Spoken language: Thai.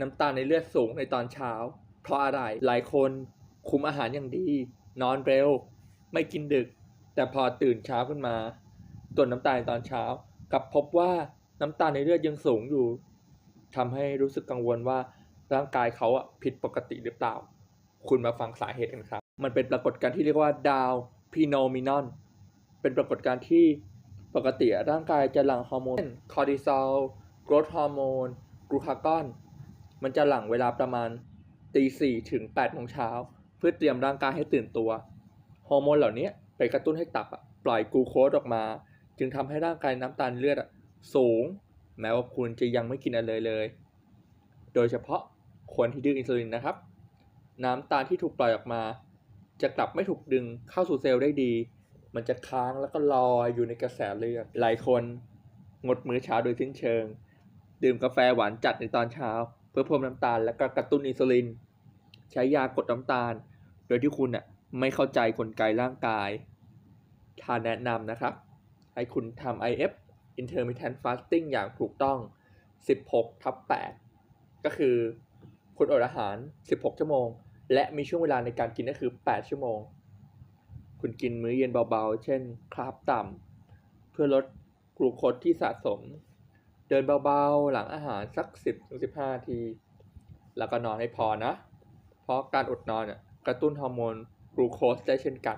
น้ำตาลในเลือดสูงในตอนเช้า เพราะอะไรหลายคนคุมอาหารอย่างดี นอนเร็ว ไม่กินดึก แต่พอตื่นเช้าขึ้นมาตรวจน้ำตาลในตอนเช้ากลับพบว่าน้ำตาลในเลือดยังสูงอยู่ทำให้รู้สึกกังวลว่าร่างกายเขาอะผิดปกติหรือเปล่า คุณมาฟังสาเหตุกันครับ มันเป็นปรากฏการณ์ที่เรียกว่าดาวพีโนมินอน เป็นปรากฏการณ์ที่ปกติร่างกายจะหลั่งฮอร์โมนเช่นคอร์ติซอล โกรทฮอร์โมน กลูคากอน มันจะหลังเวลาประมาณตีสี่ถึงแปดโมงเช้าเพื่อเตรียมร่างกายให้ตื่นตัว ฮอร์โมนเหล่านี้ไปกระตุ้นให้ตับปล่อยกลูโคสออกมา จึงทำให้ร่างกายน้ำตาลเลือดสูง แม้ว่าคุณจะยังไม่กินอะไรเลย โดยเฉพาะคนที่ดื้ออินซูลินนะครับ น้ำตาลที่ถูกปล่อยออกมา จะกลับไม่ถูกดึงเข้าสู่เซลล์ได้ดี มันจะค้างแล้วก็ลอยอยู่ในกระแสเลือด หลายคนงดมื้อเช้าโดยสิ้นเชิง ดื่มกาแฟหวานจัดในตอนเช้า เพื่อเพิ่มน้ำตาลและก็กระตุ้นอินซูลิน ใช้ยากดน้ำตาล โดยที่คุณอะไม่เข้าใจกลไกร่างกายถ้าแนะนำนะครับ ให้คุณทำ IF intermittent fasting อย่างถูกต้อง 16ทับ8ก็คือคุณอดอาหาร 16 ชั่วโมง และมีช่วงเวลาในการกินก็คือ 8 ชั่วโมง คุณกินมื้อเย็นเบาๆ เช่นคราบต่ำเพื่อลดกลูโคสที่สะสม เดินเบาๆ หลังอาหารสัก 10-15นาที แล้วก็นอนให้พอนะ เพราะการอดนอนเนี่ยกระตุ้นฮอร์โมนกลูโคสได้เช่นกัน